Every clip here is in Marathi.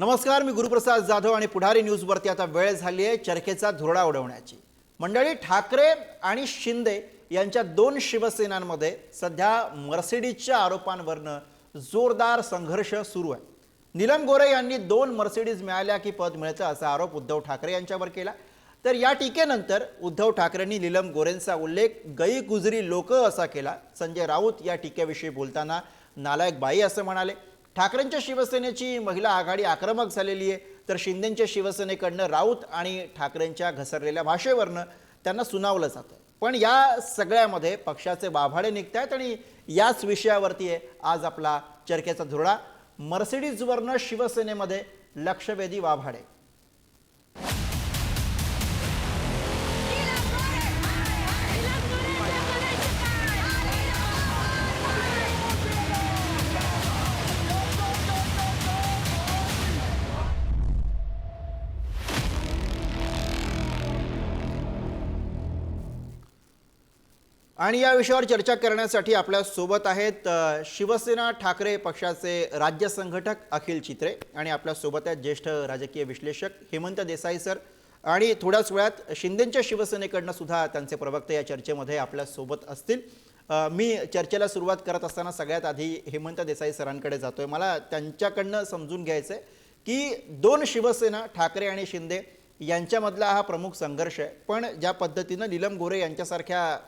नमस्कार मी गुरुप्रसाद जाधव आणि पुढारी न्यूजवरती आता वेळ झाली आहे चरखेचा धुरडा उडवण्याची. मंडळी ठाकरे आणि शिंदे यांच्या दोन शिवसेनांमध्ये सध्या मर्सिडीजच्या आरोपांवरनं जोरदार संघर्ष सुरू आहे. नीलम गोरे यांनी दोन मर्सिडीज मिळाल्या की पद मिळतं असा आरोप उद्धव ठाकरे यांच्यावर केला. तर या टीकेनंतर उद्धव ठाकरेंनी नीलम गोरेंचा उल्लेख गई गुजरी लोक असा केला. संजय राऊत या टीकेविषयी बोलताना नालायक बाई असं म्हणाले. ठाकरेंच्या शिवसेनेची महिला आघाडी आक्रमक झालेली आहे. तर शिंदेच्या शिवसेनेकडनं राऊत आणि ठाकरेंच्या घसरलेल्या भाषेवरनं त्यांना सुनावलं जातं. पण या सगळ्यामध्ये पक्षाचे वाभाडे निघत आहेत आणि याच विषयावरती आहे आज आपला चर्चेचा धुरळा. मर्सिडीजवरनं शिवसेनेमध्ये लक्षवेधी वाभाडे. आणि या विषयावर चर्चा करण्यासाठी आपल्यासोबत आहेत शिवसेना ठाकरे पक्षाचे राज्य संघटक अखिल चित्रे आणि आपल्यासोबत आहेत ज्येष्ठ राजकीय विश्लेषक हेमंत देसाई सर. आणि थोड्याच वेळात शिंदेच्या शिवसेनेकडनं सुद्धा त्यांचे प्रवक्ते या चर्चेमध्ये आपल्यासोबत असतील. मी चर्चेला सुरुवात करत असताना सगळ्यात आधी हेमंत देसाई सरांकडे जातोय. मला त्यांच्याकडनं समजून घ्यायचं आहे की दोन शिवसेना ठाकरे आणि शिंदे यांच्यामधला हा प्रमुख संघर्ष आहे. पण ज्या पद्धतीनं नीलम गोरे यांच्यासारख्या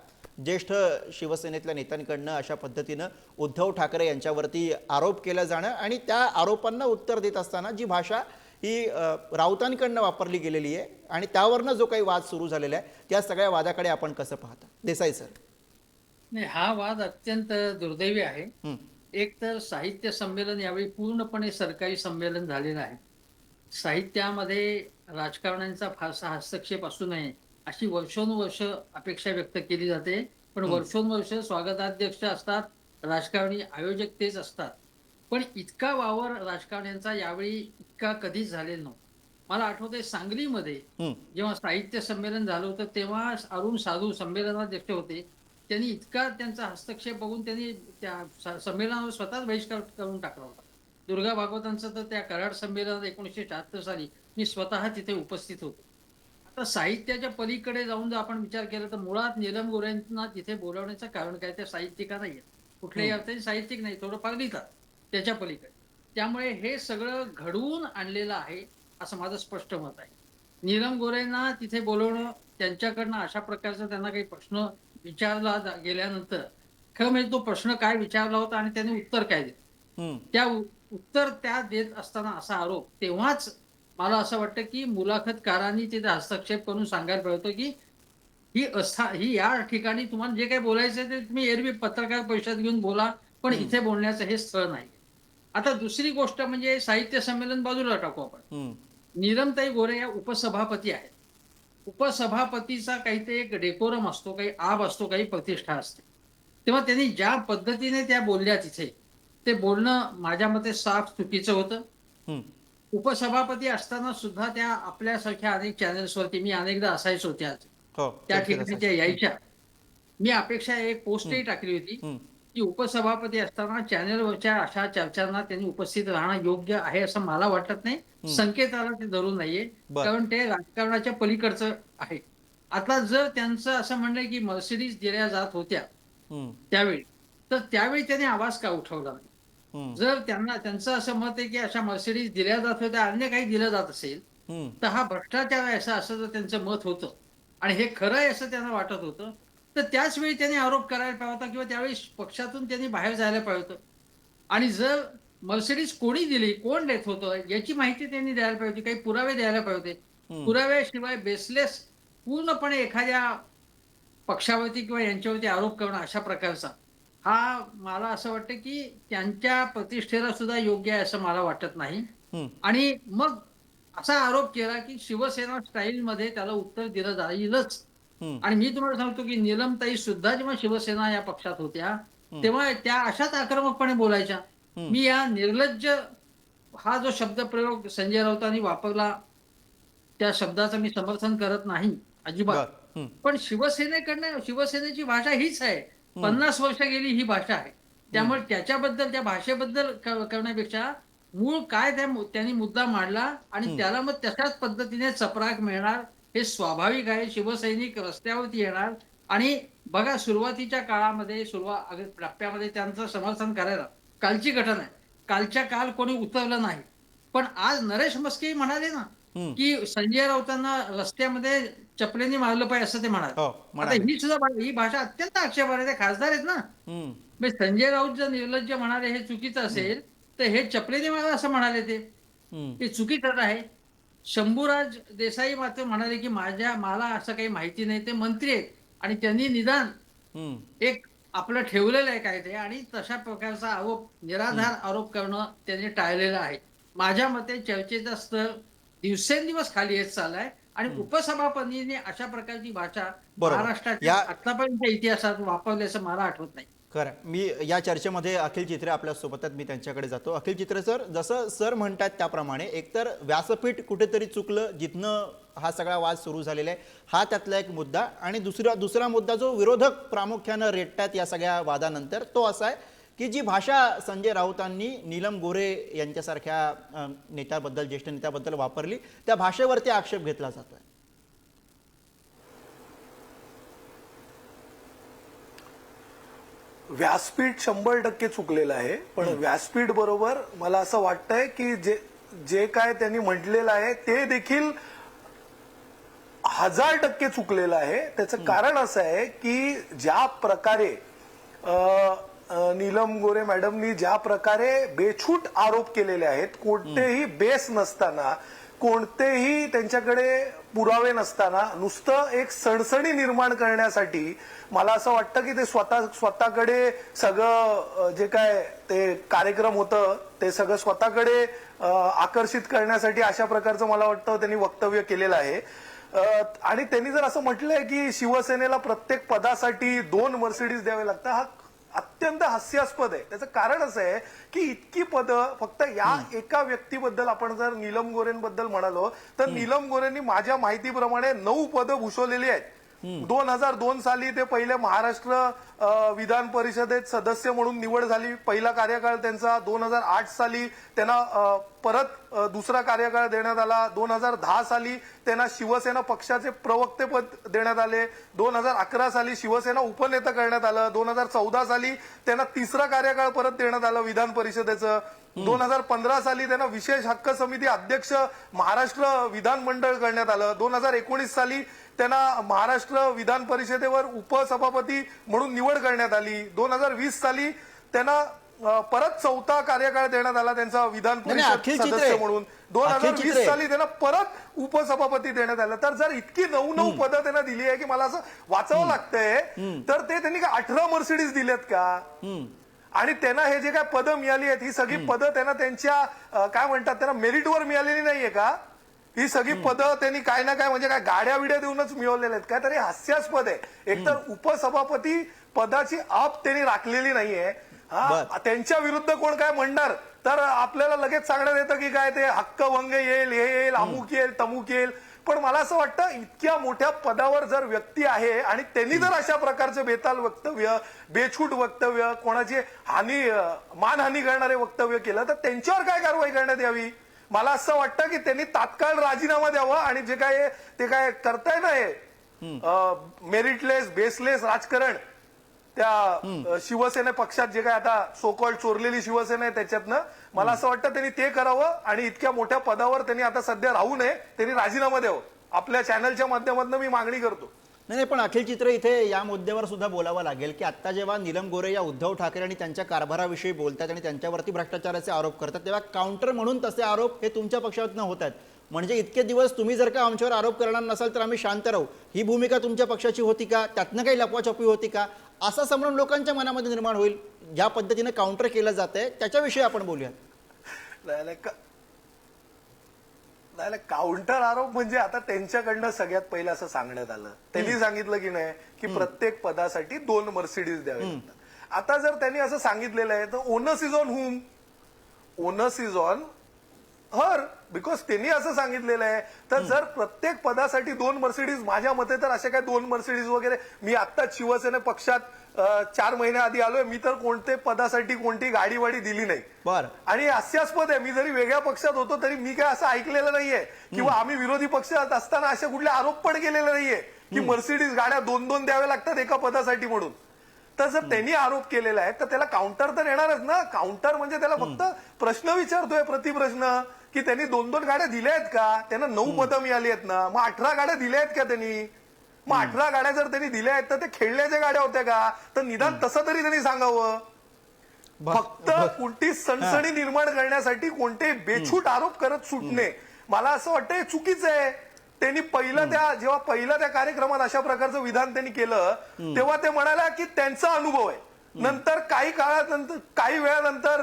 ज्येष्ठ शिवसेनेतल्या नेत्यांकडनं अशा पद्धतीनं उद्धव ठाकरे यांच्यावरती आरोप केलं जाणं आणि त्या आरोपांना उत्तर देत असताना जी भाषा ही राऊतांकडनं वापरली गेलेली आहे आणि त्यावरनं जो काही वाद सुरू झालेला आहे त्या सगळ्या वादाकडे आपण कसं पाहता? देसाई सर. नाही हा वाद अत्यंत दुर्दैवी आहे. एक तर साहित्य संमेलन यावेळी पूर्णपणे सरकारी संमेलन झालेलं आहे साहित्यामध्ये राजकारण्यांचा फारसा हस्तक्षेप असू नये. अशी वर्षोनुवर्ष अपेक्षा व्यक्त केली जाते. पण. वर्षोनुवर्ष स्वागताध्यक्ष असतात राजकारणी आयोजक तेच असतात. पण इतका वावर राजकारण्यांचा यावेळी इतका कधीच झालेला नव्हता. मला आठवतंय सांगलीमध्ये जेव्हा साहित्य संमेलन झालं होतं तेव्हा अरुण साधू संमेलनाध्यक्ष होते. त्यांनी इतका त्यांचा हस्तक्षेप बघून त्यांनी त्या संमेलनावर स्वतःच बहिष्कार करून टाकला होता. दुर्गा भागवतांचं तर त्या कराड संमेलनात एकोणीसशे शहात्तर साली मी स्वतः तिथे उपस्थित होतो. आता साहित्याच्या पलीकडे जाऊन जर आपण विचार केला तर मुळात नीलम गोऱ्यांना तिथे बोलावण्याचं कारण काय? त्या साहित्यिका नाही कुठल्याही हम्म. अर्थाने साहित्यिक नाही थोडंफार लिहितात त्याच्या पलीकडे. त्यामुळे हे सगळं घडवून आणलेलं आहे असं माझं स्पष्ट मत आहे. नीलम गोरेंना तिथे बोलवणं त्यांच्याकडनं अशा प्रकारचा त्यांना काही प्रश्न विचारला गेल्यानंतर खरं म्हणजे तो प्रश्न काय विचारला होता आणि त्यांनी उत्तर काय दिलं? हं, त्या उत्तर त्या देत असताना असा आरोप तेव्हाच मला असं वाटतं की मुलाखतकारांनी तिथे हस्तक्षेप करून सांगायला पाहिजे होतं की ही अस्था ही या ठिकाणी तुम्हाला जे काही बोलायचं ते तुम्ही एरवी पत्रकार परिषद घेऊन बोला पण. इथे बोलण्याचं हे स्थळ नाही आता दुसरी गोष्ट म्हणजे साहित्य संमेलन बाजूला टाकू आपण. नीलमताई गोरे या उपसभापती आहेत. उपसभापतीचा काहीतरी एक डेकोरम असतो काही आब असतो काही प्रतिष्ठा असते. तेव्हा त्यांनी ज्या पद्धतीने त्या बोलल्या तिथे ते बोलणं माझ्या मते साफ चुकीचं होतं. उपसभापती असताना सुद्धा त्या आपल्यासारख्या अनेक चॅनल्सवरती मी अनेकदा असायचो त्या हो त्या ठिकाणी त्या यायच्या. मी अपेक्षा एक पोस्टही. टाकली होती की उपसभापती असताना चॅनलवरच्या अशा चर्चांना त्यांनी उपस्थित राहणं योग्य आहे असं मला वाटत नाही. संकेताला ते धरून नाहीये. कारण ते राजकारणाच्या पलीकडचं आहे. आता जर त्यांचं असं म्हणणं की मर्सिडीज दिल्या जात होत्या त्यावेळी तर त्यावेळी त्यांनी आवाज का उठवला नाही? जर त्यांना त्यांचं असं मत आहे की अशा मर्सिडीज दिल्या जात होत्या अन्य काही दिलं जात असेल तर हा भ्रष्टाचार आहे असं असं जर त्यांचं मत होतं आणि हे खरं आहे असं त्यांना वाटत होतं तर त्याच वेळी त्यांनी आरोप करायला पाहिजे होता किंवा त्यावेळी पक्षातून त्यांनी बाहेर जायला पाहिजे होतं. आणि जर मर्सिडीज कोणी दिली कोण देत होतं याची माहिती त्यांनी द्यायला पाहिजे होती काही पुरावे द्यायला पाहिजे होते. पुराव्याशिवाय बेसलेस पूर्णपणे एखाद्या पक्षावरती किंवा यांच्यावरती आरोप करणं अशा प्रकारचा. हा मला असं वाटतं की त्यांच्या प्रतिष्ठेला सुद्धा योग्य आहे असं मला वाटत नाही. आणि मग असा आरोप केला की शिवसेना स्टाईल मध्ये त्याला उत्तर दिलं जाईलच. आणि मी तुम्हाला सांगतो की नीलमताई सुद्धा जेव्हा शिवसेना या पक्षात होत्या. तेव्हा त्या अशाच आक्रमकपणे बोलायच्या. मी या निर्लज्ज हा जो शब्दप्रयोग संजय राऊतांनी वापरला त्या शब्दाचं मी समर्थन करत नाही अजिबात. पण शिवसेनेकडनं शिवसेनेची भाषा हीच आहे. पन्नास वर्ष गेली ही भाषा आहे. त्यामुळे त्याच्याबद्दल त्या भाषेबद्दल करण्यापेक्षा मूळ काय त्यांनी मुद्दा मांडला आणि त्याला मग तशाच पद्धतीने चपराक मिळणार हे स्वाभाविक आहे. शिवसैनिक रस्त्यावरती येणार आणि बघा सुरुवातीच्या काळामध्ये सुरुवात टप्प्यामध्ये त्यांचं समर्थन करायला कालची घटना आहे. कालच्या काल कोणी उतरलं नाही. पण आज नरेश मस्के म्हणाले ना. की संजय राऊतांना रस्त्यामध्ये चपलेने मारलं पाहिजे असं ते म्हणाले. हो. ही सुद्धा ही भाषा अत्यंत आक्षेपार्ह आहे ते खासदार आहेत ना. संजय राऊत जर निर्लज्ज म्हणाले हे चुकीचं असेल तर हे चपलेने मला असं म्हणाले ते. ते चुकीचं आहे. शंभूराज देसाई मात्र म्हणाले की माझ्या मला असं काही माहिती नाही ते मंत्री आहेत. आणि त्यांनी निदान. एक आपलं ठेवलेलं आहे काय ते आणि तशा प्रकारचा आरोप निराधार आरोप करणं त्यांनी टाळलेलं आहे. माझ्या मते चर्चेचा स्तर दिवसेंदिवस खाली येत चाललाय. आणि उपसभापतींनी अशा प्रकारची भाषा. महाराष्ट्राच्या आतापर्यंतच्या इतिहासात वापरली असं मला आठवत नाही. खरं. मी या चर्चेमध्ये अखिल चित्रे आपल्यासोबत आहेत मी त्यांच्याकडे जातो. अखिल चित्रे सर जसं सर म्हणतात त्याप्रमाणे एकतर व्यासपीठ कुठेतरी चुकलं जिथनं हा सगळा वाद सुरू झालेला आहे हा त्यातला एक मुद्दा. आणि दुसरा दुसरा मुद्दा जो विरोधक प्रामुख्यानं रेटतात या सगळ्या वादानंतर तो असा आहे की जी भाषा संजय राऊतांनी नीलम गोरे यांच्यासारख्या नेत्याबद्दल ज्येष्ठ नेत्याबद्दल वापरली त्या भाषेवरती आक्षेप घेतला जातोय. व्यासपीठ शंभर टक्के चुकलेलं आहे पण व्यासपीठ बरोबर मला असं वाटतंय की जे जे काय त्यांनी म्हटलेलं आहे ते देखील हजार टक्के चुकलेलं आहे. त्याचं कारण असं आहे की ज्या प्रकारे नीलम गोरे मॅडमनी ज्या प्रकारे बेछूट आरोप केलेले आहेत कोणतेही बेस नसताना कोणतेही त्यांच्याकडे पुरावे नसताना नुसतं एक सणसणी निर्माण करण्यासाठी मला असं वाटतं की ते स्वतः स्वतःकडे सगळं जे काय ते कार्यक्रम होतं ते सगळं स्वतःकडे आकर्षित करण्यासाठी अशा प्रकारचं मला वाटतं त्यांनी वक्तव्य केलेलं आहे. आणि त्यांनी जर असं म्हटलंय की शिवसेनेला प्रत्येक पदासाठी दोन मर्सिडीज द्यावे लागतात हा अत्यंत हास्यास्पद आहे. त्याचं कारण असं आहे की इतकी पदं फक्त या एका व्यक्तीबद्दल आपण जर नीलम गोरेंबद्दल म्हणालो तर नीलम गोरेंनी माझ्या माहितीप्रमाणे नऊ पदं भूषवलेली आहेत. दोन हजार दोन साली ते पहिले महाराष्ट्र विधान परिषदेत सदस्य म्हणून निवड झाली. पहिला कार्यकाळ त्यांचा दोन हजार आठ साली त्यांना परत दुसरा कार्यकाळ देण्यात आला. दोन हजार दहा साली त्यांना शिवसेना पक्षाचे प्रवक्तेपद देण्यात आले. दोन हजार अकरा साली शिवसेना उपनेता करण्यात आलं. दोन हजार चौदा साली त्यांना तिसरा कार्यकाळ परत देण्यात आलं विधान परिषदेचं. दोन हजार पंधरा साली त्यांना विशेष हक्क समिती अध्यक्ष महाराष्ट्र विधानमंडळ करण्यात आलं. दोन हजार एकोणीस साली त्यांना महाराष्ट्र विधान परिषदेवर उपसभापती म्हणून निवड करण्यात आली. दोन हजार वीस साली त्यांना परत चौथा कार्यकाळ देण्यात आला त्यांचा विधान परिषद. सदस्य म्हणून. दोन हजार वीस. साली त्यांना परत उपसभापती देण्यात आलं. तर जर इतकी नऊ नऊ पदं त्यांना दिली आहे की मला असं वाचावं लागतंय तर ते त्यांनी काय अठरा मर्सिडीज दिलेत का. आणि त्यांना हे जे काय पदं मिळाली आहेत ही सगळी पदं त्यांना त्यांच्या काय म्हणतात त्यांना मेरिटवर मिळालेली नाहीये का? ही सगळी पदं त्यांनी काय ना काय म्हणजे काय गाड्या बिड्या देऊनच मिळवलेल्या आहेत काय तरी हास्यास्पद आहे. एकतर उपसभापती पदाची आप त्यांनी राखलेली नाहीये. हा. त्यांच्या विरुद्ध कोण काय म्हणणार? तर आपल्याला लगेच सांगण्यात येतं की काय ते हक्कभंग येईल हे येईल अमुक येईल तमुक येईल. पण मला असं वाटतं इतक्या मोठ्या पदावर जर व्यक्ती आहे आणि त्यांनी जर अशा प्रकारचे बेताल वक्तव्य बेछूट वक्तव्य कोणाची हानी मानहानी करणारे वक्तव्य केलं तर त्यांच्यावर काय कारवाई करण्यात यावी? मला असं वाटतं की त्यांनी तात्काळ राजीनामा द्यावा आणि जे काय ते काय करताय ना हे मेरिटलेस बेसलेस राजकारण त्या शिवसेना पक्षात जे काय आता सोकॉल्ड चोरलेली शिवसेना आहे त्याच्यातनं मला असं वाटतं त्यांनी ते करावं आणि इतक्या मोठ्या पदावर त्यांनी आता सध्या राहू नये त्यांनी राजीनामा द्यावं. आपल्या चॅनलच्या माध्यमातून मी मागणी करतो. नाही नाही, पण अखिल चित्र इथे या मुद्द्यावर सुद्धा बोलावं लागेल की आता जेव्हा नीलम गोरे या उद्धव ठाकरे आणि त्यांच्या कारभाराविषयी बोलतात आणि त्यांच्यावरती भ्रष्टाचाराचे आरोप करतात तेव्हा काउंटर म्हणून तसे आरोप हे तुमच्या पक्षातनं होत आहेत. म्हणजे इतके दिवस तुम्ही जर का आमच्यावर आरोप करणार नसाल तर आम्ही शांत राहू. ही भूमिका तुमच्या पक्षाची होती का? त्यातनं काही लपवाछपी होती का? असा संभ्रम लोकांच्या मनामध्ये निर्माण होईल. ज्या पद्धतीनं काउंटर केलं जात आहे त्याच्याविषयी आपण बोलूयात. नाही, काउंटर आरोप म्हणजे आता त्यांच्याकडनं सगळ्यात पहिलं असं सांगण्यात आलं. त्यांनी सांगितलं की नाही की प्रत्येक पदासाठी दोन मर्सिडीज द्यावे लागतात आता जर त्यांनी असं सांगितलेलं आहे तर onus is on whom onus is on her because त्यांनी असं सांगितलेलं आहे तर जर प्रत्येक पदासाठी दोन मर्सिडीज माझ्या मते तर असे काय दोन मर्सिडीज वगैरे मी आत्ताच शिवसेना पक्षात चार महिन्याआधी आलोय मी तर कोणते पदासाठी कोणती गाडी वाडी दिली नाही. बर. आणि हास्यास्पद आहे मी जरी वेगळ्या पक्षात होतो तरी मी काय असं ऐकलेलं नाहीये. किंवा आम्ही विरोधी पक्षात असताना असे कुठले आरोप पण केलेले नाहीये की मर्सिडीज गाड्या दोन दोन द्याव्या लागतात एका पदासाठी म्हणून. तर जर त्यांनी आरोप केलेला आहे तर त्याला काउंटर तर येणारच ना. काउंटर म्हणजे त्याला फक्त प्रश्न विचारतोय प्रतिप्रश्न. की त्यांनी दोन दोन गाड्या दिल्या आहेत का? त्यांना नऊ पदं मिळाली आहेत ना. मग अठरा गाड्या दिल्या आहेत का त्यांनी? मग अठरा गाड्या जर त्यांनी दिल्या आहेत तर ते खेळण्याच्या गाड्या होत्या का? तर निदान तसं तरी त्यांनी सांगावं. फक्त कोणती सणसणी निर्माण करण्यासाठी कोणते बेछूट आरोप करत सुटणे. मला असं वाटतं हे चुकीचं आहे. त्यांनी पहिलं त्या जेव्हा पहिलं त्या कार्यक्रमात अशा प्रकारचं विधान त्यांनी केलं तेव्हा ते म्हणाल्या की त्यांचा अनुभव आहे. नंतर काही काळानंतर काही वेळानंतर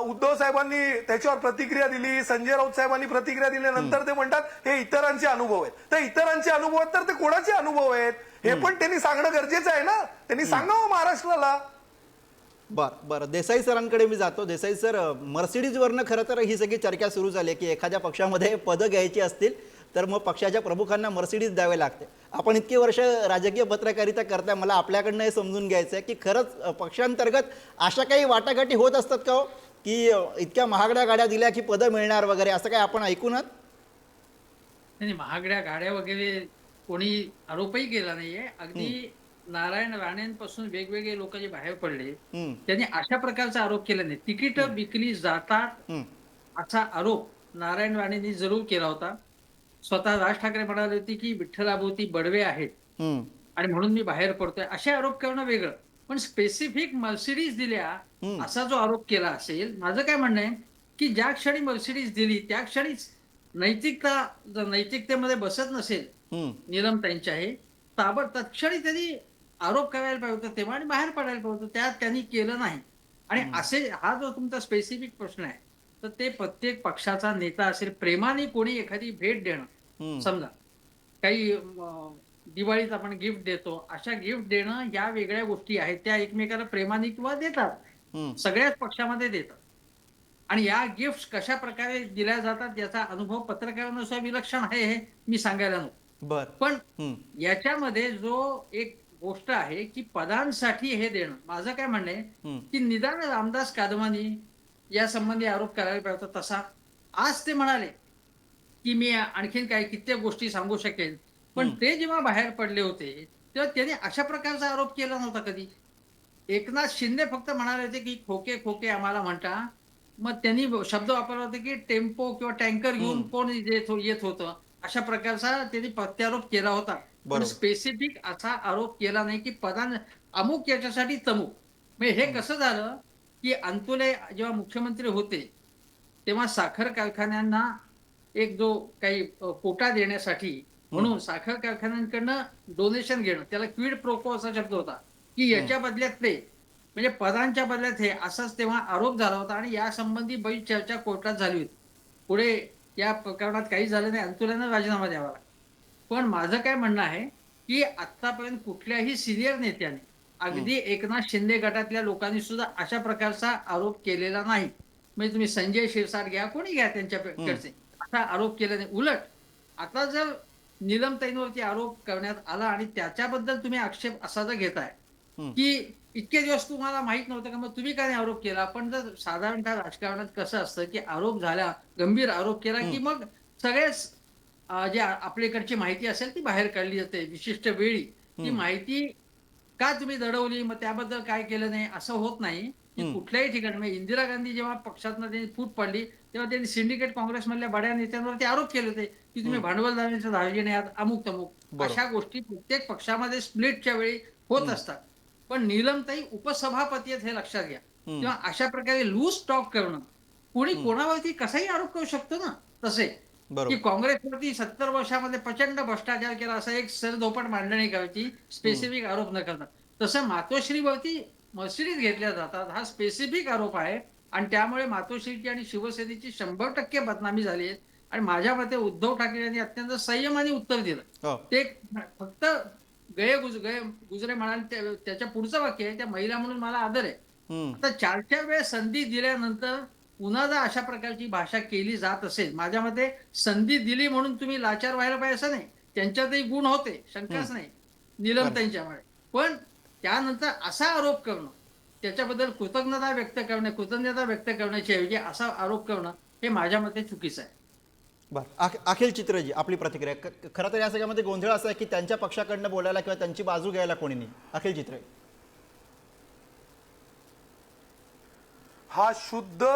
उद्धव साहेबांनी त्याच्यावर प्रतिक्रिया दिली संजय राऊत साहेबांनी प्रतिक्रिया दिल्यानंतर ते म्हणतात हे इतरांचे अनुभव आहेत. तर इतरांचे अनुभव आहेत तर ते कोणाचे अनुभव आहेत? हे पण त्यांनी सांगणं गरजेचं आहे ना. त्यांनी सांगावं महाराष्ट्राला. बर बरं. देसाई सरांकडे मी जातो. देसाई सर मर्सिडीजवरनं खरं तर ही सगळी चर्चा सुरू झाली की एखाद्या पक्षामध्ये पदं घ्यायची असतील तर मग पक्षाच्या प्रमुखांना मर्सिडीज द्यावे लागते. आपण इतकी वर्ष राजकीय पत्रकारिता करताय मला आपल्याकडनं हे समजून घ्यायचं आहे की खरंच पक्षांतर्गत अशा काही वाटाघाटी होत असतात का हो? की इतक्या महागड्या गाड्या दिल्या की पदं मिळणार वगैरे असं काय आपण ऐकूनात नाही महागड्या गाड्या वगैरे कोणी आरोपही केला नाहीये. अगदी नारायण राणेंपासून वेगवेगळे लोक जे बाहेर पडले त्यांनी अशा प्रकारचा आरोप केला नाही. तिकीट विकली जातात असा आरोप नारायण राणेंनी जरूर केला होता. स्वतः राज ठाकरे म्हणाले होते की विठ्ठलाभोवती बडवे आहेत. आणि म्हणून मी बाहेर पडतोय. असे आरोप करणं वेगळं. पण स्पेसिफिक मर्सिडीज दिल्या. असा जो आरोप केला असेल माझं काय म्हणणं आहे की ज्या क्षणी मर्सिडीज दिली त्या क्षणीच नैतिकता जर नैतिकतेमध्ये बसत नसेल हम्म, निलमताईंच्या आहे ताबड तत्क्षणी त्यांनी आरोप करायला पाहिजे होता तेव्हा आणि बाहेर पडायला पाहिजे होतं. त्यात त्यांनी केलं नाही. आणि असे हा जो तुमचा स्पेसिफिक प्रश्न आहे तर ते प्रत्येक पक्षाचा नेता असेल प्रेमाने कोणी एखादी भेट देणं. समजा काही दिवाळीत आपण गिफ्ट देतो अशा गिफ्ट देणं या वेगळ्या गोष्टी आहेत त्या एकमेकाला प्रेमाने किंवा देतात. सगळ्याच पक्षामध्ये देतात. आणि या गिफ्ट कशा प्रकारे दिल्या जातात याचा अनुभव पत्रकारांनुसार विलक्षण आहे हे मी सांगायला नको. पण याच्यामध्ये जो एक गोष्ट आहे की पदांसाठी हे देणं. माझं काय म्हणणं आहे की निदान रामदास कादमानी या संबंधी आरोप करायला पाहिजे होता तसा. आज ते म्हणाले की मी आणखीन काही कित्येक गोष्टी सांगू शकेन. पण ते जेव्हा बाहेर पडले होते तेव्हा त्यांनी अशा प्रकारचा आरोप केला नव्हता कधी. एकनाथ शिंदे फक्त म्हणाले होते की खोके खोके आम्हाला म्हणता. मग त्यांनी शब्द वापरला होता की टेम्पो किंवा टँकर घेऊन कोण येत हो- येत होतं. अशा प्रकारचा त्यांनी प्रत्यारोप केला होता. पण. स्पेसिफिक असा आरोप केला नाही की पदान अमुक याच्यासाठी तमुक. म्हणजे हे कसं झालं? की अंतुले जेव्हा मुख्यमंत्री होते तेव्हा साखर कारखान्यांना एक जो काही कोटा देण्यासाठी म्हणून साखर कारखान्यांकडनं डोनेशन घेणं त्याला क्विड प्रोको असा शब्द होता. की याच्या बदल्यात ते म्हणजे पदांच्या बदल्यात हे असाच तेव्हा आरोप झाला होता आणि या संबंधी बरीच चर्चा कोर्टात झाली होती. पुढे या प्रकरणात काही झालं नाही अंतुल्यानं राजीनामा द्यावा लागला. पण माझं काय म्हणणं आहे की आतापर्यंत कुठल्याही सिनियर नेत्याने अगदी एकनाथ शिंदे गटातल्या लोकांनी सुद्धा अशा प्रकारचा आरोप केलेला नाही. म्हणजे तुम्ही संजय शिरसाट घ्या कोणी घ्या त्यांच्याकडचे असा आरोप केला नाही. उलट आता जर निलमताईंवरती आरोप करण्यात आला आणि त्याच्याबद्दल तुम्ही आक्षेप असा जर घेताय. की इतके दिवस तुम्हाला माहीत नव्हतं का मग तुम्ही काय आरोप केला? पण जर साधारणतः राजकारणात कसं असतं की आरोप झाला गंभीर आरोप केला की मग सगळेच जे आपल्याकडची माहिती असेल ती बाहेर काढली जाते. विशिष्ट वेळी ती माहिती का तुम्ही दडवली? मग त्याबद्दल काय केलं नाही? असं होत नाही. की कुठल्याही ठिकाणी म्हणजे इंदिरा गांधी जेव्हा पक्षातनं त्यांनी फूट पडली तेव्हा त्यांनी सिंडिकेट काँग्रेसमधल्या बड्या नेत्यांवरती आरोप केले होते की तुम्ही भांडवल दारांच्या दावेने आहात अमुक तमुक. अशा गोष्टी प्रत्येक पक्षामध्ये स्प्लिटच्या वेळी होत असतात. पण नीलमताई उपसभापती आहेत हे लक्षात घ्या. किंवा अशा प्रकारे लूज टॉक करणं. कोणी कोणावरती कसाही आरोप करू शकतो ना तसे. की काँग्रेसवरती सत्तर वर्षामध्ये प्रचंड भ्रष्टाचार केला असं एक सरधोपट मांडणी करायची स्पेसिफिक आरोप न करता. तसं मातोश्रीवरती मर्सिडीज घेतल्या जातात. हा स्पेसिफिक आरोप आहे आणि त्यामुळे मातोश्रीची आणि शिवसेनेची शंभर टक्के बदनामी झाली आहे. आणि माझ्या मते उद्धव ठाकरे यांनी अत्यंत संयमाने उत्तर दिलं. हो. ते फक्त गये गुज गये गुजरे म्हणाले त्या- त्याच्या पुढचं वाक्य आहे त्या महिला म्हणून मला आदर आहे. आता चार चार वेळेस संधी दिल्यानंतर पुन्हा जर अशा प्रकारची भाषा केली जात असेल माझ्या मते संधी दिली म्हणून तुम्ही लाचार व्हायला पाहिजे असं नाही. त्यांच्यातही गुण होते शंकाच नाही. निलमताईंच्यामुळे पण त्यानंतर असा आरोप करणं त्याच्याबद्दल कृतज्ञता व्यक्त करणे कृतज्ञता व्यक्त करण्याची ऐवजी असा आरोप करणं हे माझ्या मते चुकीचं आहे. बरं. अख- अखिल चित्रजी आपली प्रतिक्रिया. खरं तर या सगळ्यामध्ये गोंधळ असा आहे की त्यांच्या पक्षाकडनं बोलायला किंवा त्यांची बाजू घ्यायला कोणी नाही. अखिल चित्रे हा शुद्ध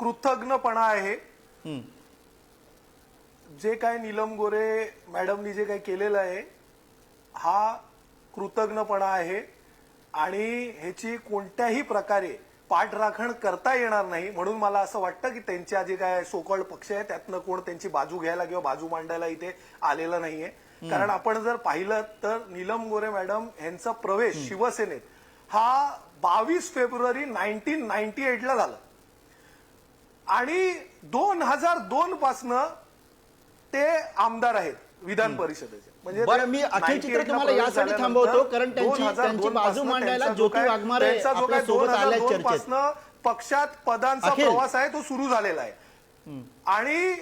कृतज्ञपणा आहे. जे काय नीलम गोरे मॅडमनी जे काही केलेलं आहे हा कृतज्ञपणा आहे. आणि ह्याची कोणत्याही प्रकारे पाठराखण करता येणार नाही म्हणून मला असं वाटतं की त्यांच्या जे काय सोकळ पक्ष आहे त्यातनं कोण त्यांची बाजू घ्यायला किंवा बाजू मांडायला इथे आलेलं नाहीये. कारण आपण जर पाहिलं तर नीलम गोरे मॅडम यांचा प्रवेश शिवसेनेत हा बावीस फेब्रुवारी नाईन्टीन नाईन्टी एटला झाला. आणि दोन हजार दोन पासनं ते आमदार आहेत विधान परिषदेचे. म्हणजे बरं, मी अखिल 98 चित्र तुम्हाला यासाठी थांबवतो, कारण त्यांची- 2002 त्यांची बाजू मांडायला ज्योती वाघमारे काय आपल्यासोबत आल्या 2002 चर्चेत. पासनं पक्षात पदांचा. प्रवास आहे तो सुरू झालेला आहे. आणि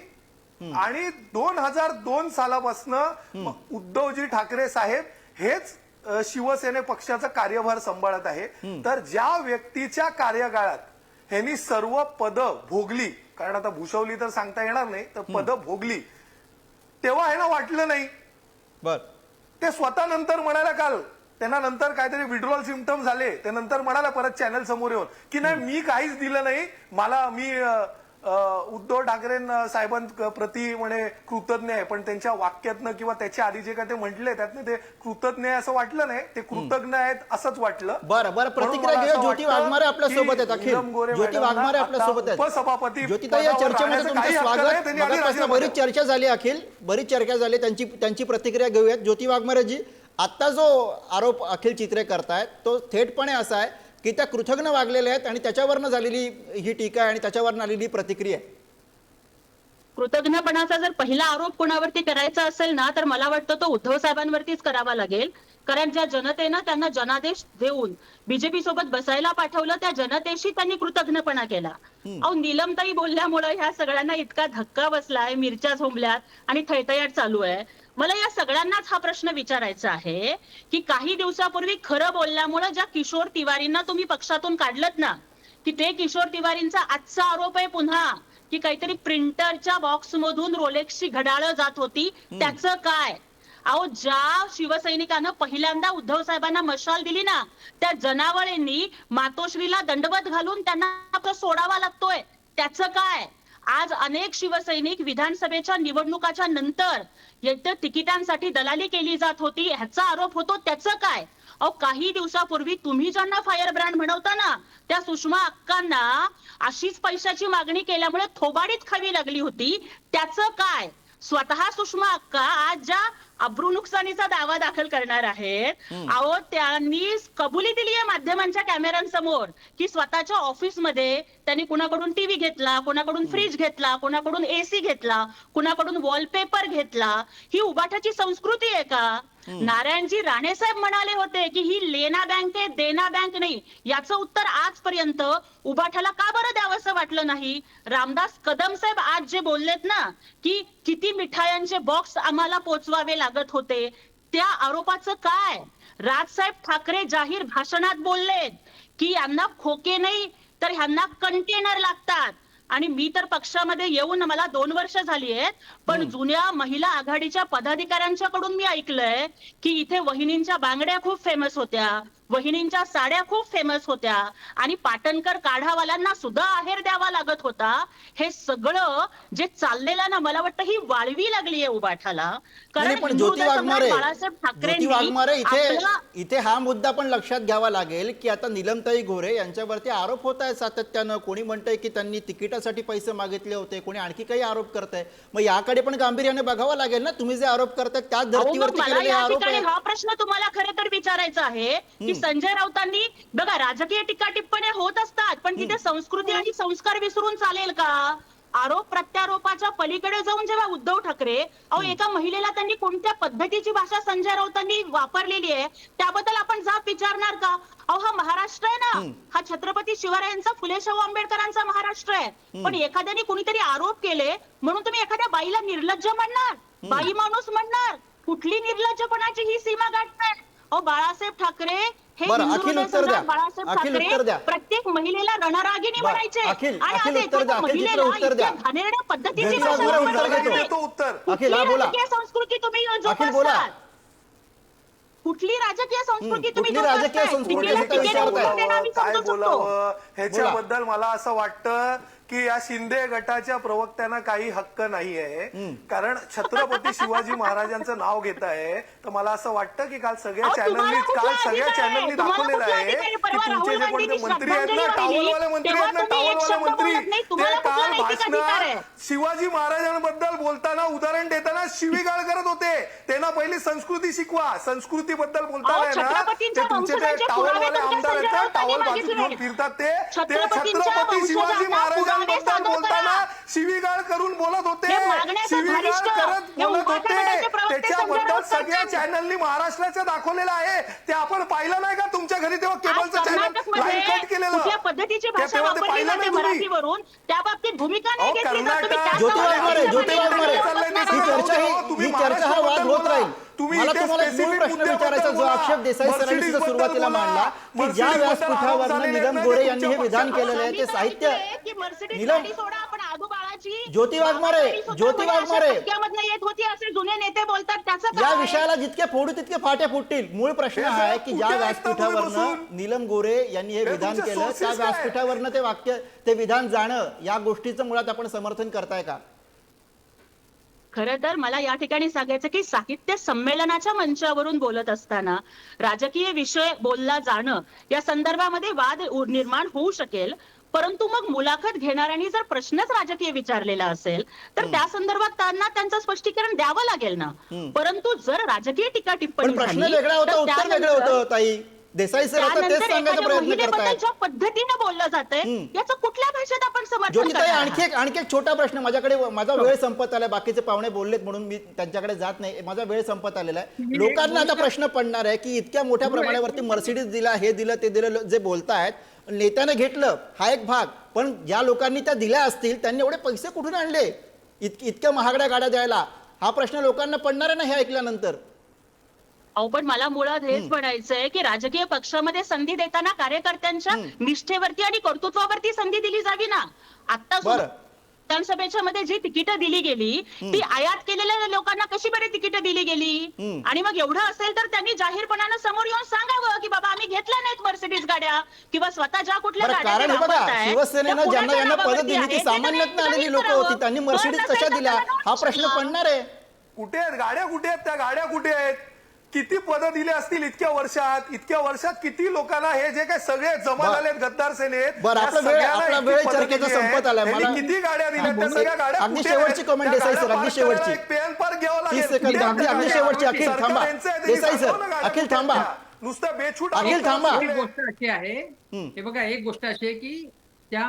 आणि दोन हजार दोन सालापासनं उद्धवजी ठाकरे साहेब हेच शिवसेने पक्षाचा कार्यभार सांभाळत आहे. तर ज्या व्यक्तीच्या कार्यकाळात ह्यांनी सर्व पद भोगली. कारण आता भूषवली तर सांगता येणार नाही तर पद भोगली. तेव्हा ह्यांना वाटलं नाही. बर. ते स्वतः नंतर म्हणायला काल त्यांना नंतर काहीतरी विड्रॉल सिमटम झाले ते नंतर म्हणाला परत चॅनल समोर येऊन की नाही मी काहीच दिलं नाही. मला मी उद्धव ठाकरे साहेबांप्रती म्हणे कृतज्ञ आहे. पण त्यांच्या वाक्यातनं किंवा त्याच्या आधी जे काय ते म्हटले त्यातनं ते कृतज्ञ आहे असं वाटलं नाही. ते कृतज्ञ आहेत असंच वाटलं. बरं बरं. प्रतिक्रिया घेऊया. असं ज्योती वाघमारे आपल्यासोबत आहेत अखिल. ज्योती वाघमारे आपल्यासोबत आहेत. उपसभापती ज्योतिताई या चर्चेमध्ये तुमचं काही स्वागत. मगापासून बरीच चर्चा झाली अखिल. बरीच चर्चा झाली. त्यांची त्यांची प्रतिक्रिया घेऊयात. ज्योती वाघमारेजी आता जो आरोप अखिल चित्रे करतायत तो थेटपणे असा आहे की त्या कृतज्ञ वागलेल्या आहेत आणि त्याच्यावरनं झालेली ही टीका आहे आणि त्याच्यावरनं आलेली प्रतिक्रिया आहे. कृतज्ञपणाचा जर पहिला आरोप कोणावरती करायचा असेल ना तर मला वाटतं तो उद्धव साहेबांवरतीच करावा लागेल. कारण ज्या जनतेनं त्यांना जनादेश देऊन बीजेपी सोबत बसायला पाठवलं त्या जनतेशी त्यांनी कृतज्ञपणा केला. अहो निलमताई बोलल्यामुळं ह्या सगळ्यांना इतका धक्का बसलाय मिरच्या झोंबल्यात आणि थैतयाट चालू आहे. मला या सगळ्यांनाच हा प्रश्न विचारायचा आहे की काही दिवसापूर्वी खरं बोलल्यामुळं ज्या किशोर तिवारींना तुम्ही पक्षातून काढलत ना की ते किशोर तिवारींचा आजचा आरोप आहे पुन्हा की काहीतरी प्रिंटरच्या बॉक्स मधून रोलेक्सची घड्याळं जात होती त्याचं काय? अहो ज्या शिवसैनिकानं पहिल्यांदा उद्धव साहेबांना मशाल दिली ना त्या जनावळींनी मातोश्रीला दंडवत घालून त्यांना सोडावा लागतोय त्याचं काय? आज अनेक शिवसैनिक विधानसभेच्या निवडणुकाच्या नंतर येत्या तिकिटांसाठी दलाली केली जात होती. ह्याचा आरोप होतो त्याचं काय? अहो काही दिवसापूर्वी तुम्ही ज्यांना फायर ब्रँड म्हणवता ना त्या सुषमा अक्कांना अशीच पैशाची मागणी केल्यामुळे थोबाडीत खावी लागली होती. त्याचं काय? स्वतः सुषमा अक्का आज ज्या अब्रू नुकसानीचा दावा दाखल करणार आहेत. अहो त्यांनी कबुली दिली आहे माध्यमांच्या कॅमेऱ्यांसमोर की स्वतःच्या ऑफिसमध्ये त्यांनी कुणाकडून टीव्ही घेतला कोणाकडून फ्रीज घेतला कोणाकडून एसी घेतला कुणाकडून वॉलपेपर घेतला. ही उबाठाची संस्कृती आहे का? नारायणजी राणे साहेब म्हणाले होते की ही लेना बँक आहे देना बँक नाही. याचं उत्तर आजपर्यंत उबाठाला का बरं द्यावंसं वाटलं नाही? रामदास कदम साहेब आज जे बोललेत ना की किती मिठायांचे बॉक्स आम्हाला पोचवावे लागत होते. त्या आरोपाचं काय? राजसाहेब ठाकरे जाहीर भाषणात बोललेत की यांना खोके नाही तर ह्यांना कंटेनर लागतात. आणि मी तर पक्षामध्ये येऊन मला दोन वर्ष झाली आहेत पण जुन्या महिला आघाडीच्या पदाधिकाऱ्यांच्याकडून मी ऐकलंय की इथे वहिनींच्या बांगड्या खूप फेमस होत्या. वहिनींच्या साड्या खूप फेमस होत्या. आणि पाटणकर काढावाल्यांना सुद्धा आहेर द्यावा लागत होता. हे सगळं जे चाललेलं ना मला वाटतं ही वाळवी लागली आहे उबाठाला. नाही, कारण पण ज्योती वाघमारे बाळासाहेब ज्योती ठाकरेंनी वाघमारे इथे आपलं- इथे हा मुद्दा पण लक्षात घ्यावा लागेल की आता निलमताई गोरे यांच्यावरती आरोप होत आहेत सातत्यानं. कोणी म्हणतंय की त्यांनी तिकिटासाठी पैसे मागितले होते कोणी आणखी काही आरोप करताय. मग याकडे पण गांभीर्याने बघावं लागेल ना तुम्ही जे आरोप करताय त्याच धर्तीवरती केलेले आरोप आहेत. हा प्रश्न तुम्हाला खरं तर विचारायचा आहे की संजय राऊतांनी बघा राजकीय टीका टिप्पण्या होत असतात पण तिथे संस्कृती आणि संस्कार विसरून चालेल का? आरोप प्रत्यारोपाच्या पलीकडे जाऊन जेव्हा उद्धव ठाकरे अहो एका महिलेला त्यांनी कोणत्या पद्धतीची भाषा संजय राऊतांनी वापरलेली आहे त्याबद्दल आपण जाब विचारणार का? अहो हा महाराष्ट्र आहे ना? हा छत्रपती शिवरायांचा फुले शाहू आंबेडकरांचा महाराष्ट्र आहे. पण एखाद्याने कुणीतरी आरोप केले म्हणून तुम्ही एखाद्या बाईला निर्लज्ज म्हणणार बाई माणूस म्हणणार कुठली निर्लज्जपणाची ही सीमा गाठताय अहो बाळासाहेब ठाकरे हे बरं, हिंदू अखिल हृदय उत्तर द्या. सम्राट बाळासाहेब अखिल ठाकरे उत्तर द्या. प्रत्येक महिलेला रणरागिणी बरं, म्हणायचे अखिल- आणि अखिल आज उत्तर द्या. एखाद्या अखिल चित्र महिलेला उत्तर द्या. इतक्या घाणेरड्या पद्धतीची भाषा वापरली उत्तर जाते. अखिल, हा बोला. राजकीय संस्कृती तुम्ही अखिल, बोला. जोपासतात कुठली राजकीय संस्कृती तुम्ही कुठली राजकीय जोपासताय? संस्कृती? उत्तर देणं आम्ही काय समजू शकतो. बोलावं ह्याच्याबद्दल मला असं वाटतं की या शिंदे गटाच्या प्रवक्त्यांना काही हक्क नाही आहे कारण छत्रपती शिवाजी महाराजांचं नाव घेत आहे तर मला असं वाटतं की काल सगळ्या चॅनलनी काल सगळ्या? चॅनलनी दाखवलेलं आहे? की तुमचे जे राहुल कोणते मंत्री आहेत ना टावलवाले मंत्री आहेत ना टावलवाले मंत्री. ते काल? भाषणात शिवाजी महाराजांबद्दल बोलताना उदाहरण देताना शिवीगाळ करत होते त्यांना पहिली संस्कृती शिकवा संस्कृतीबद्दल बोलताना आहे ना ते छत्रपतींच्या तुमचे ते टावलवाले आमदार आहेत ना टावल बाजू घेऊन फिरतात ते छत्रपती शिवाजी वंशजांना बोलताना करा. शिवीगाळ करून बोलत होते. शिवीगाळ करत बोलत होते. त्याच्याबद्दल सगळ्या. चॅनलनी महाराष्ट्राचं दाखवलेलं आहे. ते आपण पाहिलं नाही का तुमच्या घरी तेव्हा केबलचं चॅनल लाईन कट केलेलं. पद्धतीची भाषा वापरली पाहिलं जाते नाही तुम्ही. मराठीवरून? त्या बाबतीत भूमिका नाही घेतली तर तुम्ही ही चर्चा ही ही हा वाद होत राहील. तुम्ही मला तुम्हाला एक मूळ प्रश्न विचारायचा जो आक्षेप देसाई. सरांनी सुरुवातीला मांडला की ज्या निलम गोरे यांनी हे विधान. केलेलं आहे ते साहित्य नीलम- ज्योती वाघमारे, ज्योती वाघमारे. फटक्यामधनं येत होती असे जुने नेते बोलतात त्याचं या? विषयाला जितके फोडू तितके फाटे फुटतील मूळ प्रश्न आहे की ज्या व्यासपीठावरनं? नीलम गोरे यांनी हे विधान केलं त्या? व्यासपीठावरनं ते वाक्य ते विधान जाणं या गोष्टीचं मुळात आपण समर्थन करताय का खरं तर मला या ठिकाणी सांगायचं की साहित्य संमेलनाच्या मंचावरून बोलत असताना राजकीय विषय बोलला जाणं या संदर्भामध्ये वाद निर्माण होऊ शकेल. परंतु मग मुलाखत घेणाऱ्यांनी जर प्रश्नच राजकीय विचारलेला असेल तर त्या संदर्भात त्यांना त्यांचं स्पष्टीकरण द्यावं लागेल ना. परंतु जर राजकीय टीका पण टिप्पणी प्रश्न वेगळा होता तर उत्तर वेगळं होतं ताई. देसाई सर आता तेच त्यानंतर सांगायचा एखाद्या प्रयत्न महिलेबद्दल करतायत. ज्या पद्धतीनं बोललं जातंय हम्म. याचं कुठल्या भाषेत आपण समर्थन ज्योतिताई करणार? आणखी एक आणखी एक छोटा प्रश्न. माझ्याकडे माझा वेळ संपत आलाय बाकीचे पाहुणे बोललेत म्हणून मी त्यांच्याकडे जात नाही. माझा वेळ संपत आलेला आहे. लोकांना आता प्रश्न पडणार आहे की इतक्या मोठ्या प्रमाणावरती बोलू. मर्सिडीज दिला हे दिलं ते दिलं जे बोलतायत नेत्याने घेतलं हा एक भाग. पण ज्या लोकांनी त्या दिल्या असतील त्यांनी एवढे पैसे कुठून आणले? इत इतक्या महागड्या गाड्या द्यायला. हा प्रश्न लोकांना पडणार आहे ना हे ऐकल्यानंतर? अहो पण मला मुळात हेच म्हणायचंय की राजकीय पक्षामध्ये संधी देताना कार्यकर्त्यांच्या निष्ठेवरती आणि कर्तृत्वावरती संधी दिली जावी ना. आता बरं. विधानसभेच्या मध्ये जी तिकीटं दिली गेली ती आयात केलेल्या लोकांना कशी बरी तिकीटं दिली गेली? आणि मग एवढं असेल तर त्यांनी जाहीरपणानं समोर येऊन सांगावं की बाबा आम्ही घेतल्या नाहीत मर्सिडीज गाड्या. किंवा स्वतः ज्या कुठल्या बरं गाड्या कारण ते हे बघा वापरतायत, त्या शिवसेनेनं ज्यांना कुणाच्या ज्यांना पद नावावरती दिली ती आहेत, सामान्यातनं त्यांना आलेली लोक. होती त्यांनी मर्सिडीज कशा दिल्या? हा प्रश्न पडणार आहे. कुठे आहेत? गाड्या कुठे आहेत? त्या गाड्या कुठे आहेत? किती पदं दिली असतील इतक्या वर्षात इतक्या वर्षात किती लोकांना हे जे काही सगळे जमा. झालेत गद्दार सेनेत. संपत आलाय. किती गाड्या दिल्या त्या सगळ्या गाड्या अगदी शेवटची त्या देसाई सर, अगदी शेवटची. एक पेन घ्यावं लागेल अगदी-? शेवटची. अखिल, थांबा. देसाई सर, अखिल, थांबा. नुसतं बेछूट अखिल, थांबा. एक गोष्ट अशी आहे हे बघा एक गोष्ट अशी आहे की त्या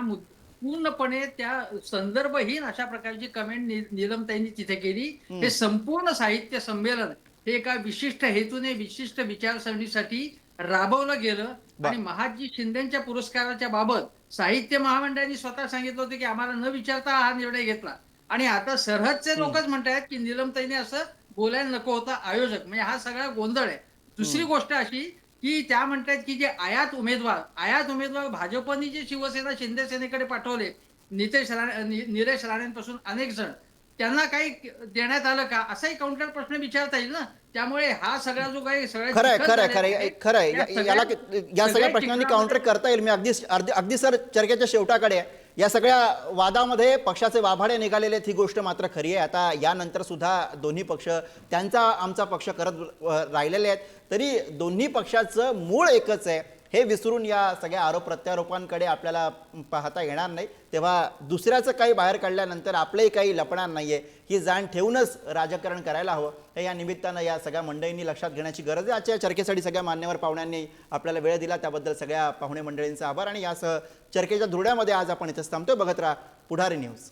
पूर्णपणे त्या संदर्भहीन अशा प्रकारची कमेंट निलमताईंनी तिथे केली हे संपूर्ण साहित्य संमेलन हे एका विशिष्ट हेतूने विशिष्ट विचारसरणीसाठी राबवलं गेलं. आणि महाजी शिंदेच्या पुरस्काराच्या बाबत साहित्य महामंडळाने स्वतः सांगितलं होतं की आम्हाला न विचारता हा निर्णय घेतला. आणि आता सरहदचे लोकच म्हणतायत की निलमताईने असं बोलायला नको होतं आयोजक. म्हणजे हा सगळा गोंधळ आहे. दुसरी गोष्ट अशी की त्या म्हणतात की जे आयात उमेदवार आयात उमेदवार भाजपनी जे शिवसेना शिंदे सेनेकडे पाठवले नितेश राणे निलेश राणेंपासून अनेक जण त्यांना काही देण्यात आलं का? असाही काउंटर प्रश्न विचारता येईल ना? त्यामुळे हा सगळा जो काही खरंय खरंय खरंय. आहे, खरंय. त्या या- सगळ्या- याला या सगळ्या प्रश्नांनी काउंटर करता येईल मी अगदी अगदी सर चर्चेच्या शेवटाकडे. या सगळ्या वादामध्ये पक्षाचे वाभाडे निघालेले आहेत ही गोष्ट मात्र खरी आहे. आता यानंतर सुद्धा दोन्ही पक्ष त्यांचा आमचा पक्ष करत राहिलेले आहेत. तरी दोन्ही पक्षाचं मूळ एकच आहे. हे विसरून या सगळ्या आरोप प्रत्यारोपांकडे आपल्याला पाहता येणार नाही. तेव्हा दुसऱ्याचं काही बाहेर काढल्यानंतर आपलंही काही लपणार नाहीये. ही जाण ठेवूनच राजकारण करायला हवं. हे या निमित्तानं या सगळ्या मंडळींनी लक्षात घेण्याची गरज आहे. आजच्या चर्चेसाठी सगळ्या मान्यवर पाहुण्यांनी आपल्याला वेळ दिला. त्याबद्दल सगळ्या पाहुणे मंडळींचा आभार आणि यासह चर्चेच्या धुरड्यामध्ये आज आपण इथंच थांबतोय. बघत राहा पुढारी न्यूज.